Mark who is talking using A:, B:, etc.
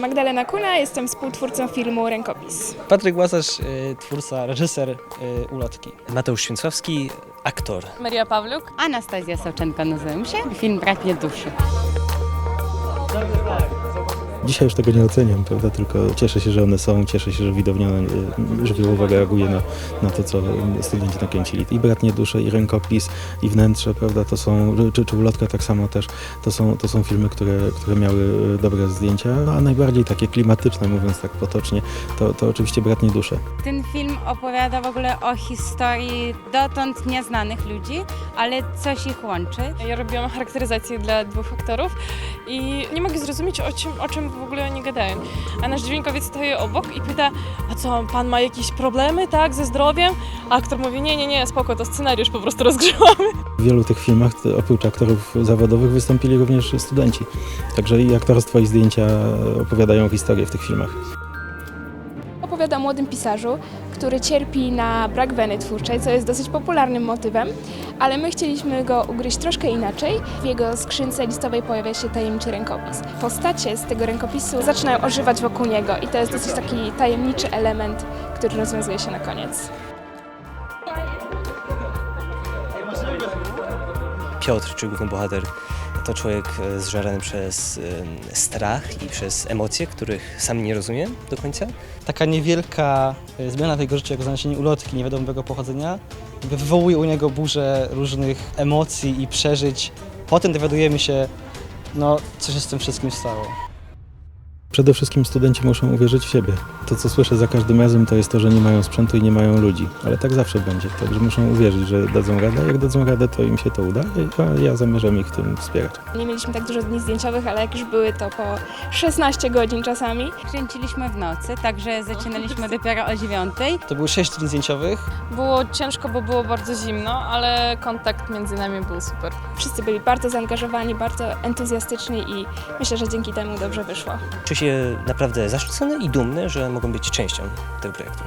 A: Magdalena Kuna, jestem współtwórcą filmu Rękopis.
B: Patryk Łazarz, y, twórca, reżyser y, ulotki.
C: Mateusz Święcławski, aktor.
D: Maria Pawluk.
E: Anastazja Sawczenko nazywam się. Film Braknie duszy.
F: Dzisiaj już tego nie oceniam, prawda? Tylko cieszę się, że one są, cieszę się, że widownia y, żywiołowo reaguje na, na to, co studenci nakręcili. I Bratnie Dusze, i Rękopis, i Wnętrze, prawda? To są, czy, czy Ulotka tak samo też, to są, to są filmy, które, które miały y, dobre zdjęcia, no, a najbardziej takie klimatyczne, mówiąc tak potocznie, to, to oczywiście Bratnie Dusze.
E: Ten film opowiada w ogóle o historii dotąd nieznanych ludzi, ale coś ich łączy.
D: Ja robiłam charakteryzację dla dwóch aktorów i nie mogę zrozumieć, o czym, o czym w ogóle oni gadają. A nasz dźwiękowiec stoi obok i pyta, a co, pan ma jakieś problemy, tak, ze zdrowiem? A aktor mówi, nie, nie, nie, spoko, to scenariusz po prostu rozgrzewamy.
F: W wielu tych filmach, oprócz aktorów zawodowych, wystąpili również studenci. Także i aktorstwo, i zdjęcia opowiadają historię w tych filmach.
A: Opowiada o młodym pisarzu, który cierpi na brak weny twórczej, co jest dosyć popularnym motywem, ale my chcieliśmy go ugryźć troszkę inaczej. W jego skrzynce listowej pojawia się tajemniczy rękopis. Postacie z tego rękopisu zaczynają ożywać wokół niego i to jest dosyć taki tajemniczy element, który rozwiązuje się na koniec.
C: Piotr, czyli główny bohater, to człowiek e, zżerany przez e, strach i przez emocje, których sam nie rozumie do końca.
B: Taka niewielka y, zmiana w jego życiu, jak znalezienie ulotki niewiadomego pochodzenia, wywołuje u niego burzę różnych emocji i przeżyć. Potem dowiadujemy się, no, co się z tym wszystkim stało.
F: Przede wszystkim studenci muszą uwierzyć w siebie. To, co słyszę za każdym razem, to jest to, że nie mają sprzętu i nie mają ludzi. Ale tak zawsze będzie. Także muszą uwierzyć, że dadzą radę. Jak dadzą radę, to im się to uda, a ja zamierzam ich w tym wspierać.
A: Nie mieliśmy tak dużo dni zdjęciowych, ale jak już były, to po 16 godzin czasami.
E: Kręciliśmy w nocy, także zaczynaliśmy dopiero o dziewiątej.
B: To były sześć dni zdjęciowych.
D: Było ciężko, bo było bardzo zimno, ale kontakt między nami był super.
A: Wszyscy byli bardzo zaangażowani, bardzo entuzjastyczni i myślę, że dzięki temu dobrze wyszło.
C: Się naprawdę zaszczycony i dumny, że mogą być częścią tego projektu.